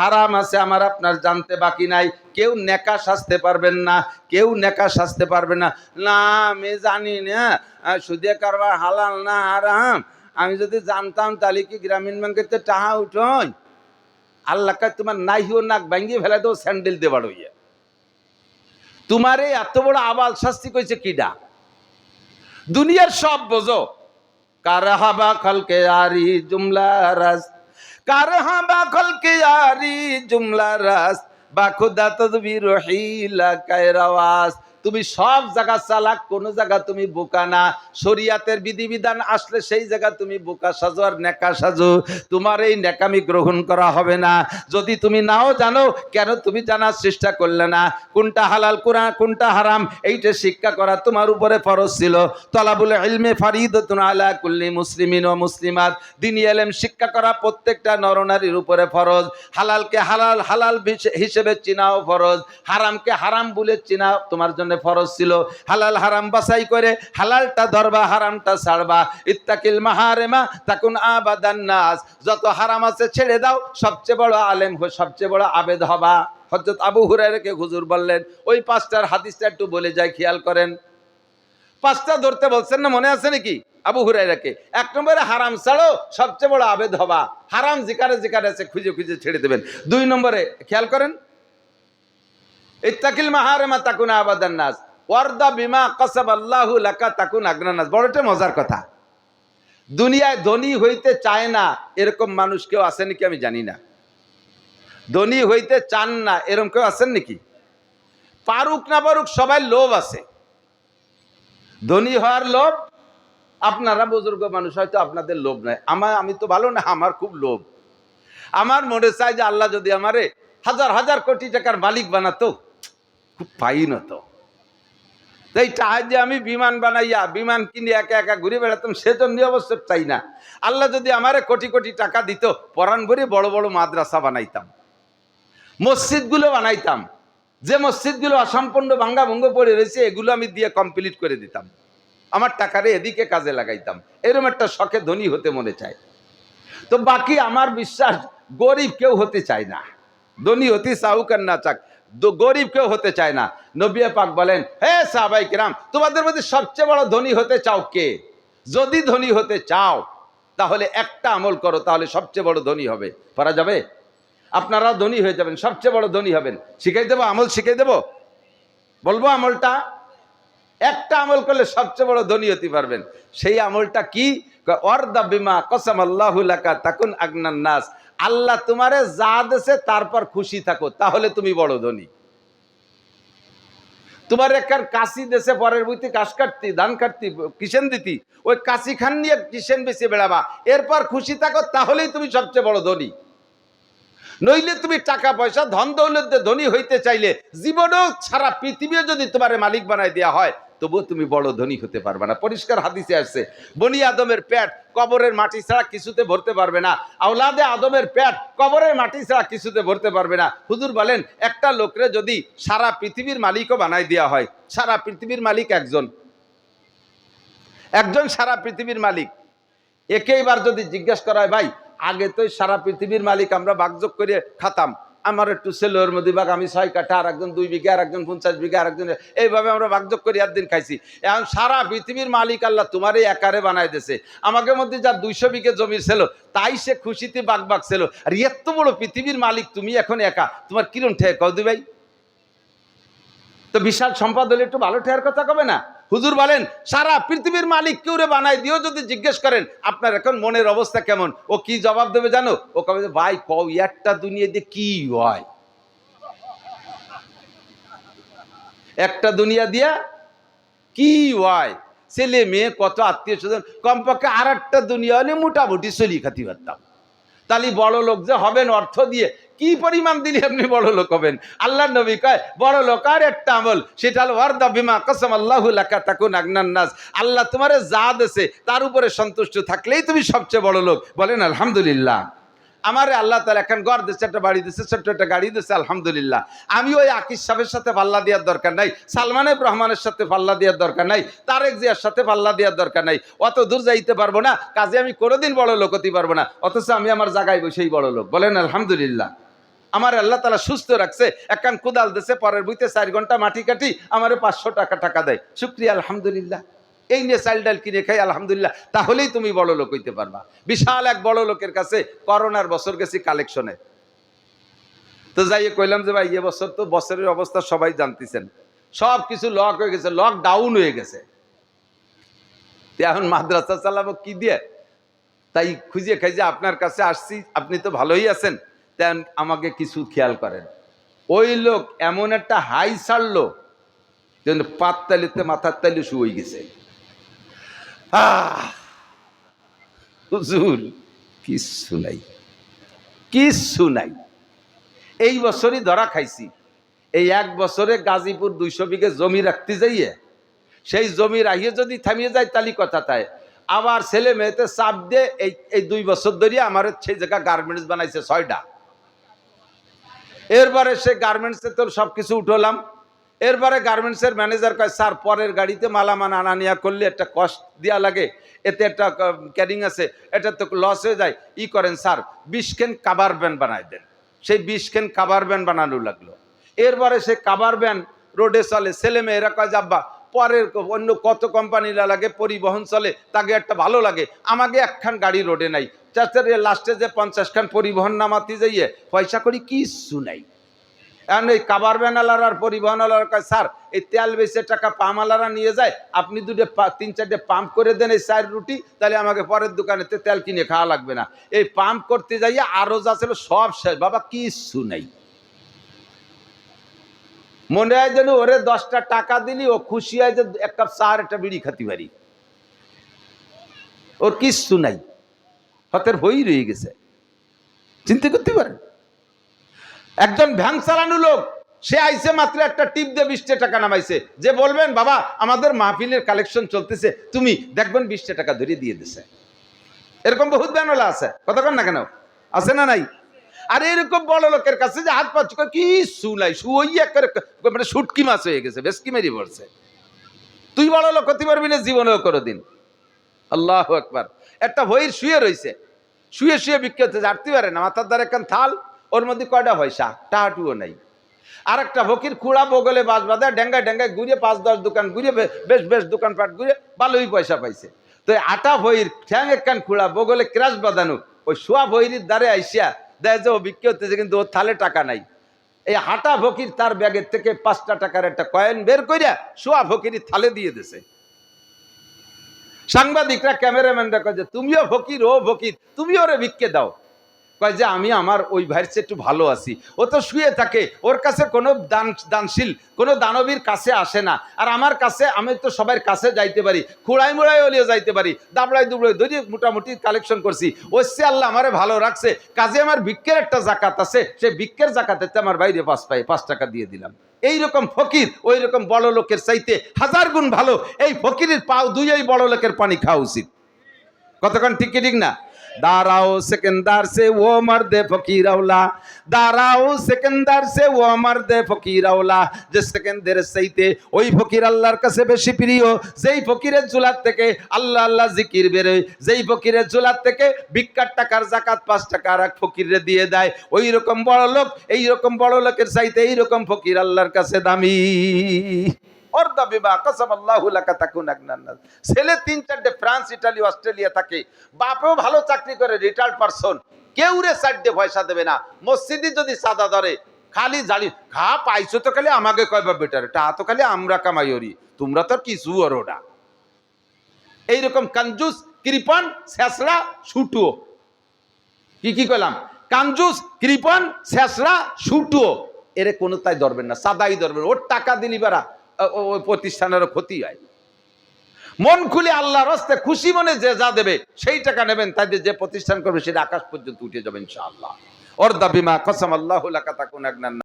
হারাম আছে, আমার আপনার জানতে বাকি নাই। কেউ নেকা সাজতে পারবেন না, কেউ নেকা সাজতে পারবে না। না, আমি জানি না সুদে কারবার হালাল না হারাম। আমি যদি জানতাম তাহলে কি গ্রামীণ ব্যাংকের তো টাহা উঠোই আল্লাহ কাজ তোমার নাইও নাক ভাঙ্গিয়ে ফেলে দেবো স্যান্ডেল দেবার হইয়া তোমার এই এত বড় আবাল শাস্তি কইছে কিডা? দুনিয়ার সব বোঝো। কারহাবা খলকে আরি জুমলা রাস কারহাবা খলকে আরি জুমলা রাস বা খুদা তদবির হিলা কায়রাওয়াস তুমি সব জায়গা চালাক, কোন জায়গা তুমি বোকা না। শরিয়াতের বিধিবিধান আসলে সেই জায়গা তুমি বোকা সাজো আর নেকা সাজো। তোমার এই নেকামি গ্রহণ করা হবে না। যদি তুমি নাও জানো, কেন তুমি জানার চেষ্টা করলে না? কোনটা হালাল কোরআন কোনটা হারাম, এইটা শিক্ষা করা তোমার উপরে ফরজ ছিল। তলাবুল ইলমে ফারিদাতুন আলা কুল্লি মুসলিমিন ও মুসলিমাত। দিনী এলেম শিক্ষা করা প্রত্যেকটা নরনারীর উপরে ফরজ। হালালকে হালাল হালাল হিসেবে চিনাও ফরজ। হারামকে হারাম বলে চিনা তোমার জন্য ফরজ ছিল। হালাল হারাম বাছাই করে হালালটা ধরবা, হারামটা ছাড়বা। ইত্তাকিল মাহারেমা তাকুন আবাদান নাস। যত হারাম আছে ছেড়ে দাও, সবচেয়ে বড় আলেম সবচেয়ে বড় আবেদ হবা। হজরত আবু হুরায়রাকে হুজুর বললেন, ওই পাঁচটার হাদিসটা একটু বলে যায় খেয়াল করেন। পাঁচটা ধরতে বলছেন না, মনে আছে নাকি? আবু হুরাইরাকে এক নম্বরে হারাম ছাড়ো, সবচেয়ে বড় আবেদ হবা। হারাম জিকারে জিকারে আছে খুঁজে খুঁজে ছেড়ে দেবেন। দুই নম্বরে, খেয়াল করেন ইত্তাকিল মাহারেমা তাকুন আবাদান নাস। ওয়ারদা বিমা কাসাব আল্লাহু লাকা তাকুন আগ্রান নাস। বড়টা মজার কথা। দুনিয়ায় ধনী হইতে চায় না এরকম মানুষ কেউ আছে নাকি আমি জানি না। ধনী হইতে চান না এরকম কেউ আছেন নাকি? পারুক না পারুক সবাই লোভ আছে। ধনী হওয়ার লোভ, আপনারা বুজুর্গ মানুষ হয়তো আপনাদের লোভ নাই। আমার আমি তো ভালো না, আমার খুব লোভ। আমার মনে চায় যে আল্লাহ যদি আমারে হাজার হাজার কোটি টাকার মালিক বানাতো। পাইন তো এই যে আমি বিমান বানাইয়া, বিমান কিনে একা একা ঘুরে বেড়াতাম সেজন্য অবশ্য চাই না। আল্লাহ যদি আমারে কোটি কোটি টাকা দিত, পরাণ ভরে বড় বড় মাদ্রাসা বানাইতাম। মসজিদগুলো বানাইতাম। যে মসজিদগুলো অসম্পূর্ণ ভাঙ্গা ভঙ্গ পড়ে রয়েছে, এগুলো আমি দিয়ে কমপ্লিট করে দিতাম। আমার টাকারে এদিকে কাজে লাগাইতাম। এরকম একটা শখে ধনী হতে মনে চায়। তো বাকি আমার বিশ্বাস, গরিব কেউ হতে চায় না। ধনী হতে সাহুকার না চাক। গরিব কেউ হতে চায় না। নবিয়া পাক বলেন, হে সাহাবাই কিরাম, তোমাদের মধ্যে সবচেয়ে বড় ধনী হতে চাও কে? যদি ধনী হতে চাও, তাহলে একটা আমল করো, তাহলে সবচেয়ে বড় ধনী হবে। পারা যাবে? আপনারা ধনী হয়ে যাবেন, সবচেয়ে বড় ধনী হবেন। শিখাই দেবো? আমল শিখাই দেবো? বলব আমলটা? একটা আমল করলে সবচেয়ে বড় ধনী হতে পারবেন। সেই আমলটা কি? অর্দা বিমা কসম আল্লাহুলাকা তাকুন আগনান নাস। আল্লাহ তোমারে যা দেছে তারপর খুশি থাকো, তাহলে তুমি বড় ধনী। তোমার একখান কাশি দেশে পরের বইতে কাশ কাটতি, ধান কাটতি কিষেন দিতি, ওই কাশি খান নিয়ে কিষেন বেশি বেড়াবা। এরপর খুশি থাকো, তাহলেই তুমি সবচেয়ে বড় ধনী। নইলে তুমি টাকা পয়সা, ধন দৌলত ধনী হইতে চাইলে জীবনেও সারা পৃথিবীও যদি তোমার মালিক বানায় দেওয়া হয় তবুও তুমি বড় ধনী হতে পারবে না। পরিষ্কার হাদিসে আসছে, বনি আদমের পেট কবরের মাটি ছাড়া কিছুতে ভরতে পারবে না। আওলাদে আদমের পেট কবরের মাটি ছাড়া কিছুতে ভরতে পারবে না। হুজুর বলেন, একটা লোকরে যদি সারা পৃথিবীর মালিকও বানায় দেওয়া হয়, সারা পৃথিবীর মালিক একজন। একজন সারা পৃথিবীর মালিক। একে এবার যদি জিজ্ঞেস করা হয় ভাই, আগে তো সারা পৃথিবীর মালিক আমরা ভাগযোগ করে খাতাম। আমার একটু ছেলের মধ্যে ভাগ আমি ছয় কাঠা আর একজন দুই বিঘা আর একজন পঞ্চাশ বিঘা আর একজন এইভাবে আমরা ভাগযোগ করে একদিন খাইছি। এখন সারা পৃথিবীর মালিক আল্লাহ তোমারই একারে বানাই দিছে আমাকে মধ্যে যার দুইশো বিঘে জমির ছিল, তাই সে খুশিতে বাঘ বাঘ ছিল। আর এত বড় পৃথিবীর মালিক তুমি এখন একা, তোমার কিরম ঠেক কদি ভাই তো বিশাল সম্পদ হলে একটু ভালো ঠেয়ার কথা কবে না? হুজুর বলেন, সারা পৃথিবীর মালিক কেউ রে বানাই দিও যদি জিজ্ঞেস করেন, আপনার এখন মনের অবস্থা কেমন? ও কি জবাব দেবে জানো? ও কবে ভাই কও একটা দুনিয়া দিয়ে কি হয়? একটা দুনিয়া দিয়া কি হয়? ছেলে, মেয়ে, কত আত্মীয় স্বজন, কমপক্ষে আর একটা দুনিয়া হলে মোটামুটি চলি খাতি পারতাম। তাহলে বড় লোক যে হবেন অর্থ দিয়ে কি পরিমাণ দিলে আপনি বড় লোক হবেন? আল্লাহ নবী কয়, বড় লোক আর একটা আমল, সেটা হলো, ওয়ার্দা বিমা কসম আল্লাহ লাকা তাকুন আগনান নাস। আল্লাহ তোমারে যা দেছে, তার উপরে সন্তুষ্ট থাকলেই তুমি সবচেয়ে বড় লোক। বলেন, আলহামদুলিল্লাহ। আমার আল্লাহ তালা এখন ঘর দিচ্ছে একটা বাড়ি দিচ্ছে ছোট্ট একটা গাড়ি দিচ্ছে আলহামদুলিল্লাহ। আমি ওই আকিস সাহেবের সাথে পাল্লা দেওয়ার দরকার নাই, সালমান রহমানের সাথে পাল্লা দেওয়ার দরকার নাই, তারেক জিয়ার সাথে পাল্লা দেওয়ার দরকার নাই। অত দূর যাইতে পারব না, কাজে আমি কোনোদিন বড় লোক হতে পারব না, অথচ আমি আমার জায়গায় বসেই বড় লোক। বলেন, আলহামদুলিল্লাহ। আমার আল্লাহ তালা সুস্থ রাখছে একখান কুদাল দিছে, পরের বইতে চার ঘণ্টা মাটি কাটি, আমারে পাঁচশো টাকা টাকা দেয়। শুক্রিয়া, আলহামদুলিল্লাহ। এই নিয়ে চাল ডাল কিনে খাই, আলহামদুলিল্লাহ। তাহলেই তুমি বড় লোক হইতে পারবা। বিশাল এক বড় লোকের কাছে করোনার বছর গেছি কালেকশনে। তো যাই কইলাম যে ভাই, এ বছর তো বছরের অবস্থা সবাই জানতেছেন। সব কিছু লক হয়ে গেছে লক ডাউন হয়ে গেছে। এখন মাদ্রাসা চালাবো কি দিয়ে? তাই খুঁজে খাইজে আপনার কাছে আসছি, আপনি তো ভালোই আছেন। তেন আমাকে কিছু খেয়াল করেন। ওই লোক এমন একটা হাই ছাড়লো যেন পাততালিতে মাথার তালি শুয়ে গেছে! হুজুর, কিচ্ছু নাই। কিচ্ছু নাই। এই বছরই ধরা খাইছি। এই এক বছরে গাজীপুর দুইশো বিঘে জমি রাখতে যাইয়ে, সেই জমি রাখিয়ে যদি থামিয়ে যায় তালি কথা তাই। আবার ছেলে মেয়েতে চাপ দিয়ে এই এই দুই বছর ধরিয়ে আমার সেই জায়গা গার্মেন্টস বানাইছে ছয়টা। এরপরে সে গার্মেন্টসে তো সব কিছু উঠলাম। এরপরে গার্মেন্টসের ম্যানেজার কয়, স্যার, পরের গাড়িতে মালামাল আনা নেওয়া করলে একটা কষ্ট দেওয়া লাগে। এতে একটা ক্যারিং আছে। এটা তো লস হয়ে যায়। ই করেন, স্যার বিশ খেন কাবার ব্যান বানাই দেন। সেই বিশ খেন কাবার ব্যান বানানো লাগল। এরপরে সে কাবার ব্যান রোডে চলে। ছেলে মেয়েরা কয়, যাব্বা পরের অন্য কত কোম্পানিরা লাগে, পরিবহন চলে, তাকে একটা ভালো লাগে। আমাকে একখান গাড়ি রোডে নাই। চাচারে লাস্টে যে পঞ্চাশ খান পরিবহন নামাতে যাইয়ে, পয়সা করি কিচ্ছু নাই। এখন এই কাবার ব্যানালার আর পরিবহনওয়ালার কয়, স্যার, এই তেল বেচে টাকা পামালারা নিয়ে যায়, আপনি দুটো তিন চারটে পাম্প করে দেন এই চার রুটি, তাহলে আমাকে পরের দোকানেতে তেল কিনে খাওয়া লাগবে না। এই পাম্প করতে যাইয়ে আরও যা ছিল সব শেষ। বাবা, কিচ্ছু নাই। মনে হয় যেন ওরে দশটা টাকা দিলি, ও খুশি হয় যে এক কাপ চা একটা বিড়ি খাতে পারি ওর কিচ্ছু নাই। হতের বই রয়ে গেছে। চিন্তা করতে পারেন? একজন ভ্যান চালানো লোক, সে আইসে মাত্র একটা টিপ দিয়ে বিশটা টাকা নামাইছে। যে বলবেন, বাবা, আমাদের মাহফিলের কালেকশন চলতেছে। তুমি দেখবেন বিশটা টাকা ধরিয়ে দিয়ে দিছে এরকম বহুত ব্যানলা আছে। কতক্ষণ না কেন? আছে না নাই? আর এরকম বড় লোকের কাছে যে হাত পাচ্ছ কি শুলাই শুইয়া করে মানে শুটকি মাছ হয়ে গেছে, বেশ কি মেরি পড়ছে। তুই বড় লোক হতে পারবি না, জীবনেও কোনো দিন আল্লাহ একবার একটা ভইর শুয়ে রইছে। শুয়ে শুয়ে বিক্রি হচ্ছে জানতে পারে না, মাথার দ্বারা একখান থাল, ওর মধ্যে কয়টা পয়সা টাহাটুও নাই। আর একটা ফকির খুঁড়া বগলে বাস বাঁধা, ডেঙ্গায় ডেঙ্গায় ঘুরে পাঁচ দশ দোকান ঘুরে, বে- বেশ বেশ দোকানপাট ঘুরে ভালোই পয়সা পাইছে। তো আটা ভইর ঠ্যাং একখান খুঁড়া বগলে ক্রাশ বাঁধানো, ওই শোয়া ভৈরির দ্বারে আইসিয়া দেয় যে, ও বিক্রি হতেছে কিন্তু ওর থালে টাকা নাই। এই হাঁটা ফকির তার ব্যাগের থেকে পাঁচটা টাকার একটা কয়েন বের করিয়া শোয়া ফকির থালে দিয়ে দিছে। সাংবাদিকরা ক্যামেরাম্যান দেখো যে, তুমিও ফকির, ও ফকির, তুমিও ওরে ভিক্ষে দাও। কয় যে আমি আমার ওই ভাইয়ের চেয়ে একটু ভালো আছি। ও তো শুয়ে থাকে, ওর কাছে কোনো দান, দানশীল, কোনো দানবীর কাছে আসে না। আর আমার কাছে, আমি তো সবার কাছে যাইতে পারি, খুঁড়াই মুড়াই হলেও যাইতে পারি, দাবড়াই দুবড়াই ধরি মোটামুটি কালেকশন করছি। ওসে আল্লাহ আমারে ভালো রাখছে। কাজে আমার ভিক্ষের একটা জাকাত আছে, সেই ভিক্ষের জাকাতে আমার বাইরে পাঁচ পাই, পাঁচ টাকা দিয়ে দিলাম। এই রকম ফকির ওই রকম বড় লোকের চাইতে হাজার গুণ ভালো। এই ফকিরের পাও দুইই বড় লোকের পানি খাওয়া উচিত। কতক্ষণ ঠিক ঠিক না? দাঁড়াও সেকেন্দার সে, ও মর্দে ফকির আওলা দাঁড়াও সেকেন্দার সে, ও মর্দে ফকির আওলা যে সেকেন্দের সাইতে ওই ফকির আল্লাহর কাছে বেশি প্রিয়, যেই ফকিরের জুলার থেকে আল্লাহ আল্লাহ জিকির বেরোয়, যেই ফকিরের জুলার থেকে ভিক্ষার টাকার জাকাত পাঁচ টাকা আর এক ফকিরে দিয়ে দেয় ওই রকম বড় লোক এই রকম বড় লোকের চাইতে এই রকম ফকির আল্লাহর কাছে দামি। অর্ধা বিবাহ কসম আল্লাহ লাকা তাকুন একনান নাস। ছেলে তিন চারটে ফ্রান্স, ইটালি, অস্ট্রেলিয়া থাকে। বাপেও ভালো চাকরি করে রিটায়ার্ড পারসন কেউ রে চারটে পয়সা দেবে না। মসজিদে যদি সাদা ধরে, খালি জালি, খা, পাইছো তো খালি আমাকে কয়বা বেটার টা তো খালি আমরা কামাই ওরি তোমরা তো কিছু ওরো না। এইরকম কঞ্জুস, কৃপন, শেষরা ছুটুও কি কি কইলাম? কাঞ্জুস, কৃপন, শেষরা ছুটুও এরে কোনো তাই ধরবেন না সাদাই ধরবেন। ওর টাকা দিলি বেড়া। ওই প্রতিষ্ঠানেরও ক্ষতি হয়। মন খুলে আল্লাহ রস্তে খুশি মনে যে যা দেবে, সেই টাকা নেবেন তাদের যে প্রতিষ্ঠান করবে, সেটা আকাশ পর্যন্ত উঠে যাবেন ইনশাআল্লাহ। ওর দাবিমা কসম আল্লাহ লাকা তাকুন